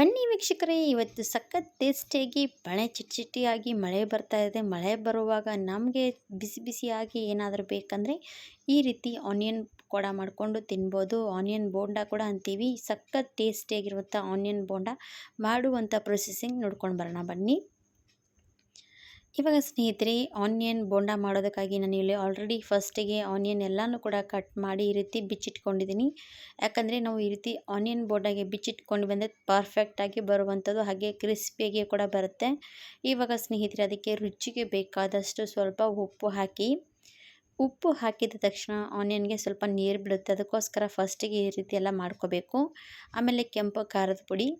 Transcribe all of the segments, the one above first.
ಬನ್ನಿ ವೀಕ್ಷಕರೇ, ಇವತ್ತು ಸಖತ್ ಟೇಸ್ಟಿಯಾಗಿ ಬಳೆ ಚಿಟ್ಚಿಟ್ಟಿಯಾಗಿ ಮಳೆ ಬರ್ತಾ ಇದೆ. ಮಳೆ ಬರುವಾಗ ನಮಗೆ ಬಿಸಿ ಬಿಸಿಯಾಗಿ ಏನಾದರೂ ಬೇಕಂದರೆ ಈ ರೀತಿ ಆನಿಯನ್ ಕೂಡ ಮಾಡಿಕೊಂಡು ತಿನ್ಬೋದು. ಆನಿಯನ್ ಬೋಂಡ ಕೂಡ ಅಂತೀವಿ. ಸಖತ್ ಟೇಸ್ಟಿಯಾಗಿರುವಂಥ ಆನಿಯನ್ ಬೋಂಡ ಮಾಡುವಂಥ ಪ್ರೊಸೆಸಿಂಗ್ ನೋಡ್ಕೊಂಡು ಬರೋಣ ಬನ್ನಿ. ಇವಾಗ ಸ್ನೇಹಿತರೆ ಆನಿಯನ್ ಬೋಂಡ ಮಾಡೋದಕ್ಕಾಗಿ ನಾನು ಇಲ್ಲಿ ಆಲ್ರೆಡಿ ಫಸ್ಟಿಗೆ ಆನಿಯನ್ ಎಲ್ಲನೂ ಕೂಡ ಕಟ್ ಮಾಡಿ ಈ ರೀತಿ ಬಿಚ್ಚಿಟ್ಕೊಂಡಿದ್ದೀನಿ. ಯಾಕಂದರೆ ನಾವು ಈ ರೀತಿ ಆನಿಯನ್ ಬೋಂಡಾಗೆ ಬಿಚ್ಚಿಟ್ಕೊಂಡು ಬಂದರೆ ಪರ್ಫೆಕ್ಟಾಗಿ ಬರುವಂಥದ್ದು ಹಾಗೆ ಕ್ರಿಸ್ಪಿಯಾಗಿ ಕೂಡ ಬರುತ್ತೆ. ಇವಾಗ ಸ್ನೇಹಿತರೆ, ಅದಕ್ಕೆ ರುಚಿಗೆ ಬೇಕಾದಷ್ಟು ಸ್ವಲ್ಪ ಉಪ್ಪು ಹಾಕಿ, ಉಪ್ಪು ಹಾಕಿದ ತಕ್ಷಣ ಆನಿಯನ್ಗೆ ಸ್ವಲ್ಪ ನೀರು ಬಿಡುತ್ತೆ. ಅದಕ್ಕೋಸ್ಕರ ಫಸ್ಟಿಗೆ ಈ ರೀತಿ ಎಲ್ಲ ಮಾಡ್ಕೋಬೇಕು. ಆಮೇಲೆ ಕೆಂಪು ಖಾರದ ಪುಡಿ,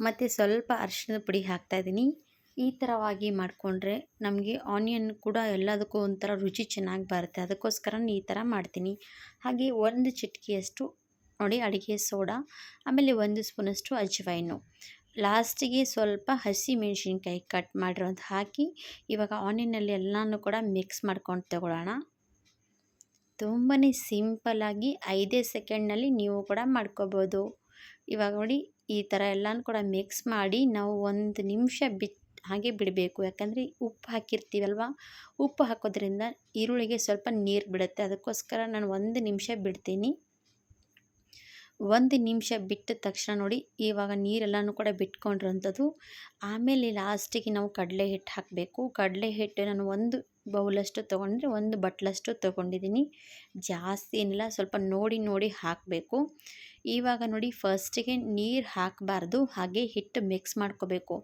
ಮತ್ತು ಸ್ವಲ್ಪ ಅರಿಶಿಣದ ಪುಡಿ ಹಾಕ್ತಾಯಿದ್ದೀನಿ ಈ ಥರವಾಗಿ ಮಾಡಿಕೊಂಡ್ರೆ ನಮಗೆ ಆನಿಯನ್ ಕೂಡ ಎಲ್ಲದಕ್ಕೂ ಒಂಥರ ರುಚಿ ಚೆನ್ನಾಗಿ ಬರುತ್ತೆ. ಅದಕ್ಕೋಸ್ಕರ ಈ ಥರ ಮಾಡ್ತೀನಿ. ಹಾಗೆ ಒಂದು ಚಿಟಿಕೆಯಷ್ಟು ನೋಡಿ ಅಡುಗೆ ಸೋಡಾ, ಆಮೇಲೆ ಒಂದು ಸ್ಪೂನಷ್ಟು ಅಜ್ವೈನು ಲಾಸ್ಟಿಗೆ ಸ್ವಲ್ಪ ಹಸಿ ಮೆಣಸಿನ್ಕಾಯಿ ಕಟ್ ಮಾಡಿರೋದು ಹಾಕಿ ಇವಾಗ ಆನಿಯನಲ್ಲಿ ಎಲ್ಲನೂ ಕೂಡ ಮಿಕ್ಸ್ ಮಾಡ್ಕೊಂಡು ತಗೊಳ್ಳೋಣ. ತುಂಬಾ ಸಿಂಪಲ್ಲಾಗಿ ಐದೇ ಸೆಕೆಂಡ್ನಲ್ಲಿ ನೀವು ಕೂಡ ಮಾಡ್ಕೋಬೋದು. ಇವಾಗ ನೋಡಿ ಈ ಥರ ಎಲ್ಲನೂ ಕೂಡ ಮಿಕ್ಸ್ ಮಾಡಿ ನಾವು ಒಂದು ನಿಮಿಷ ಬಿಟ್ಟು ಹಾಗೆ ಬಿಡಬೇಕು. ಯಾಕಂದರೆ ಉಪ್ಪು ಹಾಕಿರ್ತೀವಲ್ವ? ಉಪ್ಪು ಹಾಕೋದ್ರಿಂದ ಈರುಳ್ಳಿಗೆ ಸ್ವಲ್ಪ ನೀರು ಬಿಡುತ್ತೆ. ಅದಕ್ಕೋಸ್ಕರ ನಾನು ಒಂದು ನಿಮಿಷ ಬಿಡ್ತೀನಿ. ಒಂದು ನಿಮಿಷ ಬಿಟ್ಟ ತಕ್ಷಣ ನೋಡಿ, ಇವಾಗ ನೀರೆಲ್ಲನೂ ಕೂಡ ಬಿಟ್ಕೊಂಡಿರೋಂಥದ್ದು. ಆಮೇಲೆ ಲಾಸ್ಟಿಗೆ ನಾವು ಕಡಲೆ ಹಿಟ್ಟು ಹಾಕಬೇಕು. ಕಡಲೆ ಹಿಟ್ಟು ನಾನು ಒಂದು ಬೌಲಷ್ಟು ತೊಗೊಂಡ್ರೆ ಒಂದು ಬಟ್ಲಷ್ಟು ತೊಗೊಂಡಿದ್ದೀನಿ. ಜಾಸ್ತಿ ಏನಿಲ್ಲ, ಸ್ವಲ್ಪ ನೋಡಿ ನೋಡಿ ಹಾಕಬೇಕು. ಇವಾಗ ನೋಡಿ ಫಸ್ಟಿಗೆ ನೀರು ಹಾಕಬಾರ್ದು, ಹಾಗೆ ಹಿಟ್ಟು ಮಿಕ್ಸ್ ಮಾಡ್ಕೋಬೇಕು.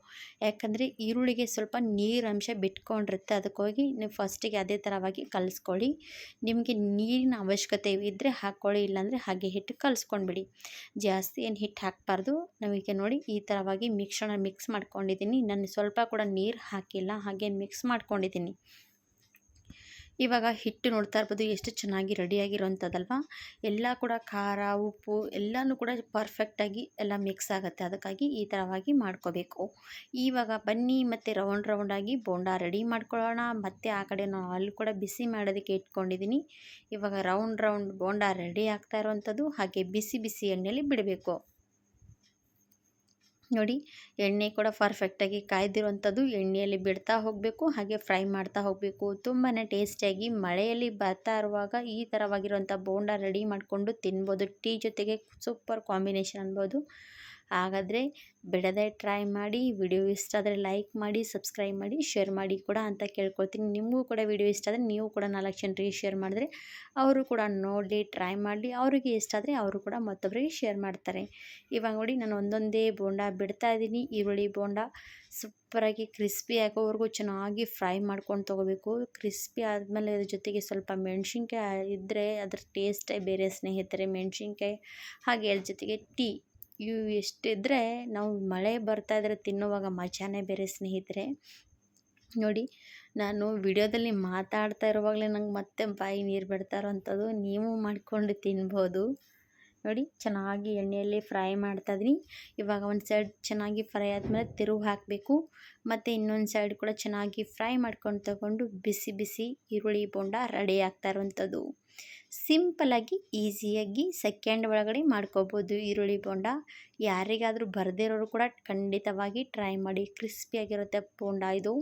ಯಾಕಂದರೆ ಈರುಳ್ಳಿಗೆ ಸ್ವಲ್ಪ ನೀರು ಅಂಶ ಬಿಟ್ಕೊಂಡಿರುತ್ತೆ ಅದಕ್ಕೋಗಿ ನೀವು ಫಸ್ಟಿಗೆ ಅದೇ ಥರವಾಗಿ ಕಲಿಸ್ಕೊಳ್ಳಿ. ನಿಮಗೆ ನೀರಿನ ಅವಶ್ಯಕತೆ ಇದ್ದರೆ ಹಾಕ್ಕೊಳ್ಳಿ, ಇಲ್ಲಾಂದರೆ ಹಾಗೆ ಹಿಟ್ಟು ಕಲಿಸ್ಕೊಂಡ್ಬಿಡಿ. ಜಾಸ್ತಿ ಏನು ಹಿಟ್ಟು ಹಾಕಬಾರ್ದು. ನಮಗೆ ನೋಡಿ ಈ ಥರವಾಗಿ ಮಿಕ್ಸಣ ಮಿಕ್ಸ್ ಮಾಡ್ಕೊಂಡಿದ್ದೀನಿ. ನಾನು ಸ್ವಲ್ಪ ಕೂಡ ನೀರು ಹಾಕಿಲ್ಲ, ಹಾಗೆ ಮಿಕ್ಸ್ ಮಾಡ್ಕೊಂಡಿದ್ದೀನಿ. ಇವಾಗ ಹಿಟ್ಟು ನೋಡ್ತಾ ಇರ್ಬೋದು, ಎಷ್ಟು ಚೆನ್ನಾಗಿ ರೆಡಿಯಾಗಿರೋಂಥದ್ದಲ್ವ ಎಲ್ಲ ಕೂಡ ಖಾರ, ಉಪ್ಪು ಎಲ್ಲನೂ ಕೂಡ ಪರ್ಫೆಕ್ಟಾಗಿ ಎಲ್ಲ ಮಿಕ್ಸ್ ಆಗುತ್ತೆ. ಅದಕ್ಕಾಗಿ ಈ ಥರವಾಗಿ ಮಾಡ್ಕೋಬೇಕು. ಇವಾಗ ಬನ್ನಿ ಮತ್ತು ರೌಂಡ್ ರೌಂಡಾಗಿ ಬೋಂಡ ರೆಡಿ ಮಾಡ್ಕೊಳ್ಳೋಣ. ಮತ್ತು ಆ ಕಡೆ ನಾನು ಅಲ್ಲಿ ಕೂಡ ಬಿಸಿ ಮಾಡೋದಕ್ಕೆ ಇಟ್ಕೊಂಡಿದ್ದೀನಿ ಇವಾಗ ರೌಂಡ್ ರೌಂಡ್ ಬೋಂಡ ರೆಡಿ ಆಗ್ತಾ ಇರೋವಂಥದ್ದು ಹಾಗೆ ಬಿಸಿ ಬಿಸಿ ಎಣ್ಣೆಯಲ್ಲಿ ಬಿಡಬೇಕು. ನೋಡಿ ಎಣ್ಣೆ ಕೂಡ ಪರ್ಫೆಕ್ಟಾಗಿ ಕಾಯ್ದಿರುವಂಥದ್ದು ಎಣ್ಣೆಯಲ್ಲಿ ಬಿಡ್ತಾ ಹೋಗಬೇಕು, ಹಾಗೆ ಫ್ರೈ ಮಾಡ್ತಾ ಹೋಗಬೇಕು. ತುಂಬಾ ಟೇಸ್ಟಿಯಾಗಿ ಮಳೆಯಲ್ಲಿ ಬರ್ತಾ ಇರುವಾಗ ಈ ಥರವಾಗಿರುವಂಥ ಬೋಂಡ ರೆಡಿ ಮಾಡಿಕೊಂಡು ತಿನ್ಬೋದು. ಟೀ ಜೊತೆಗೆ ಸೂಪರ್ ಕಾಂಬಿನೇಷನ್ ಅನ್ಬೋದು. ಹಾಗಾದರೆ ಬಿಡದೆ ಟ್ರೈ ಮಾಡಿ ವಿಡಿಯೋ ಇಷ್ಟ ಆದರೆ ಲೈಕ್ ಮಾಡಿ ಸಬ್ಸ್ಕ್ರೈಬ್ ಮಾಡಿ ಶೇರ್ ಮಾಡಿ ಕೂಡ ಅಂತ ಕೇಳ್ಕೊಳ್ತೀನಿ. ನಿಮಗೂ ಕೂಡ ವಿಡಿಯೋ ಇಷ್ಟ ಆದರೆ ನೀವು ಕೂಡ ನಾಲ್ಕು ಜನರಿಗೆ ಶೇರ್ ಮಾಡಿದ್ರೆ ಅವರು ಕೂಡ ನೋಡಿ ಟ್ರೈ ಮಾಡಿ, ಅವರಿಗೆ ಇಷ್ಟ ಆದರೆ ಅವರು ಕೂಡ ಮತ್ತೊಬ್ಬರಿಗೆ ಶೇರ್ ಮಾಡ್ತಾರೆ. ಇವಾಗ ನೋಡಿ ನಾನು ಒಂದೊಂದೇ ಬೋಂಡ ಬಿಡ್ತಾ ಇದ್ದೀನಿ. ಈರುಳ್ಳಿ ಬೋಂಡ ಸೂಪರಾಗಿ ಕ್ರಿಸ್ಪಿ ಆಗೋವರೆಗೂ ಚೆನ್ನಾಗಿ ಫ್ರೈ ಮಾಡ್ಕೊಂಡು ತೊಗೋಬೇಕು. ಕ್ರಿಸ್ಪಿ ಆದಮೇಲೆ ಅದ್ರ ಜೊತೆಗೆ ಸ್ವಲ್ಪ ಮೆಣಸಿನ್ಕಾಯಿ ಇದ್ದರೆ ಅದ್ರ ಟೇಸ್ಟೇ ಬೇರೆ ಸ್ನೇಹಿತರೆ, ಮೆಣಸಿನ್ಕಾಯಿ ಹಾಗೆ ಅದ್ರ ಜೊತೆಗೆ ಟೀ ಇವು ಎಷ್ಟಿದ್ರೆ ನಾವು ಮಳೆ ಬರ್ತಾ ಇದ್ರೆ ತಿನ್ನುವಾಗ ಮಜಾನೇ ಬೇರೆ ಸ್ನೇಹಿತರೆ. ನೋಡಿ, ನಾನು ವಿಡಿಯೋದಲ್ಲಿ ಮಾತಾಡ್ತಾ ಇರುವಾಗಲೇ ನಂಗೆ ಮತ್ತೆ ಬಾಯಿ ನೀರು ಬಿಡ್ತಾ ಇರೋವಂಥದ್ದು. ನೀವು ಮಾಡಿಕೊಂಡು ತಿನ್ಬೋದು. ನೋಡಿ, ಚೆನ್ನಾಗಿ ಎಣ್ಣೆಯಲ್ಲಿ ಫ್ರೈ ಮಾಡ್ತಾ ಇದೀನಿ ಇವಾಗ ಒಂದು ಸೈಡ್ ಚೆನ್ನಾಗಿ ಫ್ರೈ ಆದಮೇಲೆ ತಿರುವು ಹಾಕಬೇಕು. ಮತ್ತು ಇನ್ನೊಂದು ಸೈಡ್ ಕೂಡ ಚೆನ್ನಾಗಿ ಫ್ರೈ ಮಾಡ್ಕೊಂಡು ತಗೊಂಡು ಬಿಸಿ ಬಿಸಿ ಈರುಳ್ಳಿ, ಬೋಂಡ ರೆಡಿ ಆಗ್ತಾ ಇರುವಂಥದ್ದು. ಸಿಂಪಲಾಗಿ ಈಸಿಯಾಗಿ ಸೆಕೆಂಡ್ ಒಳಗಡೆ ಮಾಡ್ಕೋಬೋದು. ಈರುಳ್ಳಿ ಬೋಂಡ ಯಾರಿಗಾದರೂ ಬರದಿರೋರು ಕೂಡ ಖಂಡಿತವಾಗಿ ಟ್ರೈ ಮಾಡಿ. ಕ್ರಿಸ್ಪಿಯಾಗಿರುತ್ತೆ ಬೋಂಡ ಇದು.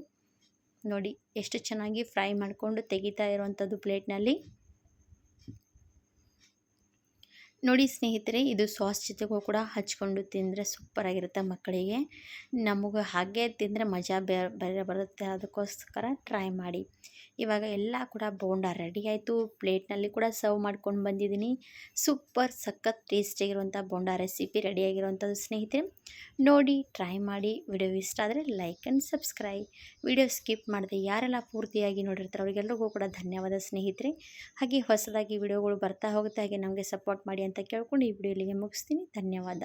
ನೋಡಿ ಎಷ್ಟು ಚೆನ್ನಾಗಿ ಫ್ರೈ ಮಾಡಿಕೊಂಡು ತೆಗಿತಾ ಇರುವಂಥದ್ದು ಪ್ಲೇಟ್ನಲ್ಲಿ. ನೋಡಿ ಸ್ನೇಹಿತರೆ, ಇದು ಸಾಸ್ ಜೊತೆಗೂ ಕೂಡ ಹಚ್ಕೊಂಡು ತಿಂದರೆ ಸೂಪರಾಗಿರುತ್ತೆ ಮಕ್ಕಳಿಗೆ. ನಮಗೆ ಹಾಗೆ ತಿಂದರೆ ಮಜಾ ಬೇರೆ ಬರುತ್ತೆ. ಅದಕ್ಕೋಸ್ಕರ ಟ್ರೈ ಮಾಡಿ. ಇವಾಗ ಎಲ್ಲ ಕೂಡ ಬೋಂಡ ರೆಡಿ ಆಯಿತು. ಪ್ಲೇಟ್ನಲ್ಲಿ ಕೂಡ ಸರ್ವ್ ಮಾಡ್ಕೊಂಡು ಬಂದಿದ್ದೀನಿ. ಸೂಪರ್ ಸಖತ್ ಟೇಸ್ಟಿಯಾಗಿರುವಂಥ ಬೋಂಡ ರೆಸಿಪಿ ರೆಡಿಯಾಗಿರುವಂಥದ್ದು ಸ್ನೇಹಿತರೆ, ನೋಡಿ ಟ್ರೈ ಮಾಡಿ. ವಿಡಿಯೋ ಇಷ್ಟ ಆದರೆ like and subscribe video skip ಮಾಡಿದೆ ಯಾರೆಲ್ಲ ಪೂರ್ತಿಯಾಗಿ ನೋಡಿರ್ತಾರೆ ಅವರಿಗೆಲ್ಲರಿಗೂ ಕೂಡ ಧನ್ಯವಾದ ಸ್ನೇಹಿತರೆ. ಹಾಗೆ ಹೊಸದಾಗಿ ವಿಡಿಯೋಗಳು ಬರ್ತಾ ಹೋಗುತ್ತೆ, ಹಾಗೆ ನಮಗೆ ಸಪೋರ್ಟ್ ಮಾಡಿ ಅಂತ ಕೇಳ್ಕೊಂಡು ಈ ವಿಡಿಯೋ ಇಲ್ಲಿಗೆ ಮುಗಿಸ್ತೀನಿ. ಧನ್ಯವಾದ.